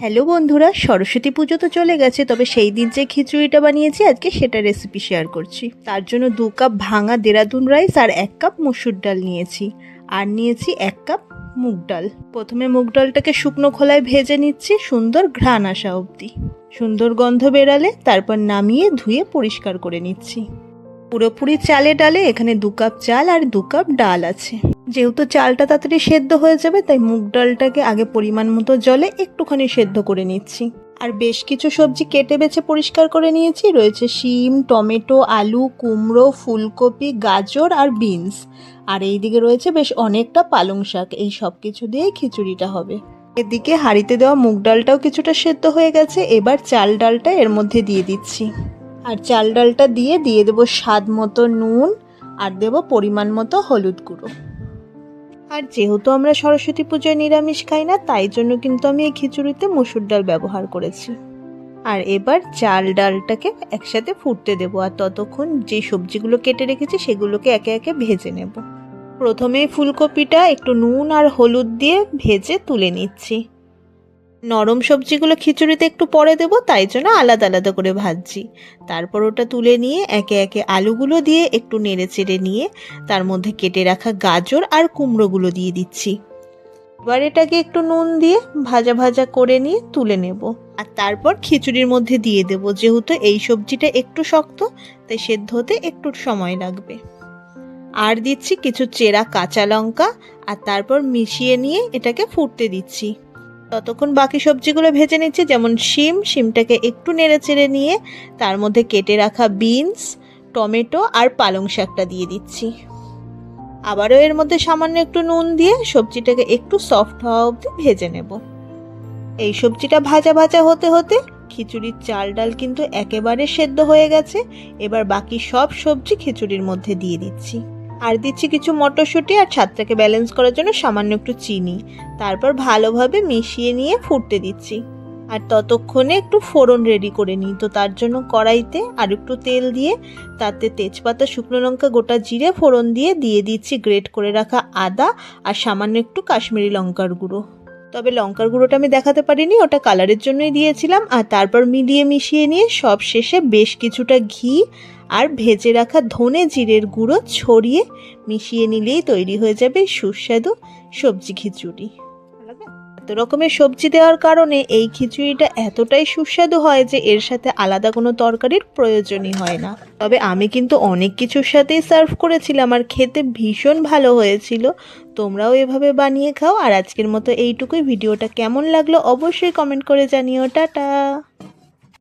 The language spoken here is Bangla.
হ্যালো বন্ধুরা, সরস্বতী পুজো তো চলে গেছে, তবে সেই দিন যে খিচুড়িটা বানিয়েছি, আজকে সেটা রেসিপি শেয়ার করছি। তার জন্য দু কাপ ভাঙা দেরাদুন রাইস আর এক কাপ মসুর ডাল নিয়েছি। আর নিয়েছি এক কাপ মুগ ডাল। প্রথমে মুগ ডালটাকে শুকনো খোলায় ভেজে নিচ্ছি, সুন্দর ঘ্রাণ আসা অবধি। সুন্দর গন্ধ বেরালে তারপর নামিয়ে ধুয়ে পরিষ্কার করে নিচ্ছি। পুরোপুরি চালে ডালে এখানে দু কাপ চাল আর দু কাপ ডাল আছে। যেহেতু চালটা তাড়াতাড়ি সেদ্ধ হয়ে যাবে, তাই মুগ ডালটাকে আগে পরিমাণ মতো জলে একটুখানি সেদ্ধ করে নিচ্ছি। আর বেশ কিছু সবজি কেটে বেছে পরিষ্কার করে নিয়েছি। রয়েছে শিম, টমেটো, আলু, কুমড়ো, ফুলকপি, গাজর আর বিনস। আর এই দিকে রয়েছে বেশ অনেকটা পালং শাক। এই সব কিছু দিয়েই খিচুড়িটা হবে। এদিকে হাঁড়িতে দেওয়া মুগ ডালটাও কিছুটা সেদ্ধ হয়ে গেছে। এবার চাল ডালটা এর মধ্যে দিয়ে দিচ্ছি। আর চাল ডালটা দিয়ে দিয়ে দেবো স্বাদ মতো নুন আর দেবো পরিমাণ মতো হলুদ গুঁড়ো। আর যেহেতু আমরা সরস্বতী পূজায় নিরামিষ খাই না, তাই জন্য কিন্তু আমি এই খিচুড়িতে মসুর ডাল ব্যবহার করেছি। আর এবার চাল ডালটাকে একসাথে ফুটতে দেব, আর ততক্ষণ যে সবজিগুলো কেটে রেখেছি সেগুলোকে একে একে ভেজে নেব। প্রথমে ফুলকপিটা একটু নুন আর হলুদ দিয়ে ভেজে তুলে নিচ্ছি। নরম সবজিগুলো খিচুড়িতে একটু পরে দেবো, তাই জন্য আলাদা আলাদা করে ভাজছি। তারপর ওটা তুলে নিয়ে একে একে আলুগুলো দিয়ে একটু নেড়ে চেড়ে নিয়ে তার মধ্যে কেটে রাখা গাজর আর কুমড়োগুলো দিয়ে দিচ্ছি। এবার এটাকে একটু নুন দিয়ে ভাজা ভাজা করে নিয়ে তুলে নেব। আর তারপর খিচুড়ির মধ্যে দিয়ে দেব, যেহেতু এই সবজিটা একটু শক্ত, তাই সেদ্ধ হতে একটু সময় লাগবে। আর দিচ্ছি কিছু চেরা কাঁচা লঙ্কা, আর তারপর মিশিয়ে নিয়ে এটাকে ফুটতে দিচ্ছি। ততক্ষণ বাকি সবজিগুলো ভেজে নিচ্ছি, যেমন শিম। শিমটাকে একটু নেড়ে চেড়ে নিয়ে তার মধ্যে কেটে রাখা বিনস, টমেটো আর পালং শাকটা দিয়ে দিচ্ছি। আবারও এর মধ্যে সামান্য একটু নুন দিয়ে সবজিটাকে একটু সফট হওয়া অবধি ভেজে নেব। এই সবজিটা ভাজা ভাজা হতে হতে খিচুড়ির চাল ডাল কিন্তু একেবারে সেদ্ধ হয়ে গেছে। এবার বাকি সব সবজি খিচুড়ির মধ্যে দিয়ে দিচ্ছি। আর দিচ্ছি কিছু মটরশুঁটি আর ছাদটাকে ব্যালেন্স করার জন্য সামান্য একটু চিনি। তারপর ভালোভাবে মিশিয়ে নিয়ে ফুটতে দিচ্ছি। আর ততক্ষণে একটু ফোড়ন রেডি করে নিই। তো তার জন্য কড়াইতে আর একটু তেল দিয়ে তাতে তেজপাতা, শুকনো লঙ্কা, গোটা জিরে ফোড়ন দিয়ে দিয়ে দিচ্ছি গ্রেট করে রাখা আদা আর সামান্য একটু কাশ্মীরি লঙ্কার গুঁড়ো। তবে লঙ্কার গুঁড়োটা আমি দেখাতে পারিনি, ওটা কালারের জন্যই দিয়েছিলাম। আর তারপর মিলিয়ে মিশিয়ে নিয়ে সব শেষে বেশ কিছুটা ঘি আর ভেজে রাখা ধনে জিরের গুঁড়ো ছড়িয়ে মিশিয়ে নিলেই তৈরি হয়ে যাবে সুস্বাদু সবজি খিচুড়ি। এত রকমের সবজি দেওয়ার কারণে এই খিচুড়িটা এতটাই সুস্বাদু হয় যে এর সাথে আলাদা কোনো তরকারির প্রয়োজনই হয় না। তবে আমি কিন্তু অনেক কিছুর সাথেই সার্ভ করেছিলাম আর খেতে ভীষণ ভালো হয়েছিল। তোমরাও এভাবে বানিয়ে খাও। আর আজকের মতো এইটুকুই। ভিডিওটা কেমন লাগল অবশ্যই কমেন্ট করে জানিও। টাটা!